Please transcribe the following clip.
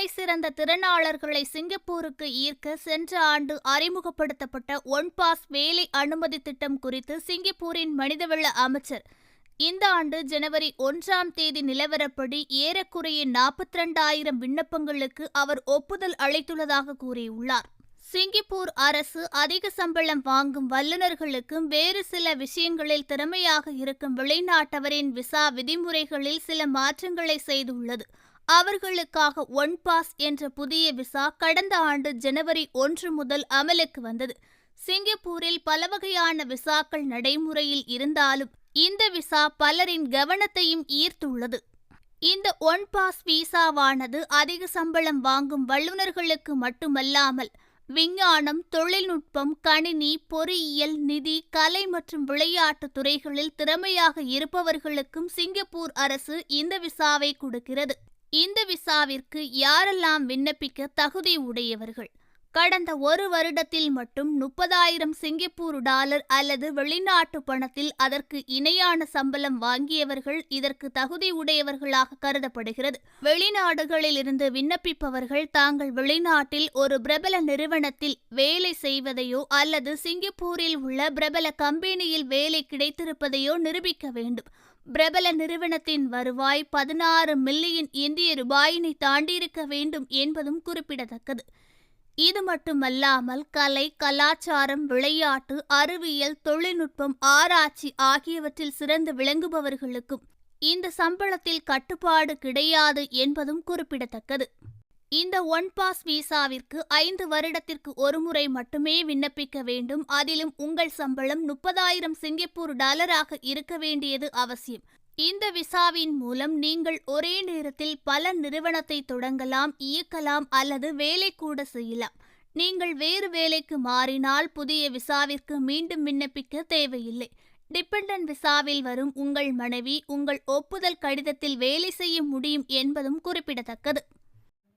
தலை சிறந்த திறனாளர்களை சிங்கப்பூருக்கு ஈர்க்க சென்ற ஆண்டு அறிமுகப்படுத்தப்பட்ட ஒன் பாஸ் வேலை அனுமதி திட்டம் குறித்து சிங்கப்பூரின் மனிதவள அமைச்சர். இந்த ஆண்டு ஜனவரி ஒன்றாம் தேதி நிலவரப்படி ஏறக்குறைய நாற்பத்தி ரெண்டாயிரம் விண்ணப்பங்களுக்கு அவர் ஒப்புதல் அளித்துள்ளதாக கூறியுள்ளார். சிங்கப்பூர் அரசு அதிக சம்பளம் வாங்கும் வல்லுநர்களுக்கும் வேறு சில விஷயங்களில் திறமையாக இருக்கும் வெளிநாட்டவரின் விசா விதிமுறைகளில் சில மாற்றங்களை செய்துள்ளது. அவர்களுக்காக ஒன் பாஸ் என்ற புதிய விசா கடந்த ஆண்டு ஜனவரி ஒன்று முதல் அமலுக்கு வந்தது. சிங்கப்பூரில் பல வகையான விசாக்கள் நடைமுறையில் இருந்தாலும் இந்த விசா பலரின் கவனத்தையும் ஈர்த்துள்ளது. இந்த ஒன் பாஸ் விசாவானது அதிக சம்பளம் வாங்கும் வல்லுநர்களுக்கு மட்டுமல்லாமல் விஞ்ஞானம் தொழில்நுட்பம் கணினி பொறியியல் நிதி கலை மற்றும் விளையாட்டு துறைகளில் திறமையாக இருப்பவர்களுக்கும் சிங்கப்பூர் அரசு இந்த விசாவை கொடுக்கிறது. இந்த விசாவிற்கு யாரெல்லாம் விண்ணப்பிக்க தகுதி உடையவர்கள்? கடந்த ஒரு வருடத்தில் மட்டும் முப்பதாயிரம் சிங்கப்பூர் டாலர் அல்லது வெளிநாட்டு பணத்தில் அதற்கு இணையான சம்பளம் வாங்கியவர்கள் இதற்கு தகுதி உடையவர்களாக கருதப்படுகிறது. வெளிநாடுகளில் இருந்து விண்ணப்பிப்பவர்கள் தாங்கள் வெளிநாட்டில் ஒரு பிரபல நிறுவனத்தில் வேலை செய்வதையோ அல்லது சிங்கப்பூரில் உள்ள பிரபல கம்பெனியில் வேலை கிடைத்திருப்பதையோ நிரூபிக்க வேண்டும். பிரபல நிறுவனத்தின் வருவாய் பதினாறு மில்லியன் இந்திய ரூபாயினை தாண்டியிருக்க வேண்டும் என்பதும் குறிப்பிடத்தக்கது. இது மட்டுமல்லாமல் கலை கலாச்சாரம் விளையாட்டு அறிவியல் தொழில்நுட்பம் ஆராய்ச்சி ஆகியவற்றில் சிறந்து விளங்குபவர்களுக்கும் இந்த சம்பளத்தில் கட்டுப்பாடு கிடையாது என்பதும் குறிப்பிடத்தக்கது. இந்த ஒன் பாஸ் விசாவிற்கு ஐந்து வருடத்திற்கு ஒருமுறை மட்டுமே விண்ணப்பிக்க வேண்டும். அதிலும் உங்கள் சம்பளம் முப்பதாயிரம் சிங்கப்பூர் டாலராக இருக்க வேண்டியது அவசியம். இந்த விசாவின் மூலம் நீங்கள் ஒரே நேரத்தில் பல நிறுவனத்தை தொடங்கலாம் இயக்கலாம் அல்லது வேலை கூட செய்யலாம். நீங்கள் வேறு வேலைக்கு மாறினால் புதிய விசாவிற்கு மீண்டும் விண்ணப்பிக்க தேவையில்லை. டிபெண்டன்ட் விசாவில் வரும் உங்கள் மனைவி உங்கள் ஒப்புதல் கடிதத்தில் வேலை செய்ய முடியும் என்பதும் குறிப்பிடத்தக்கது.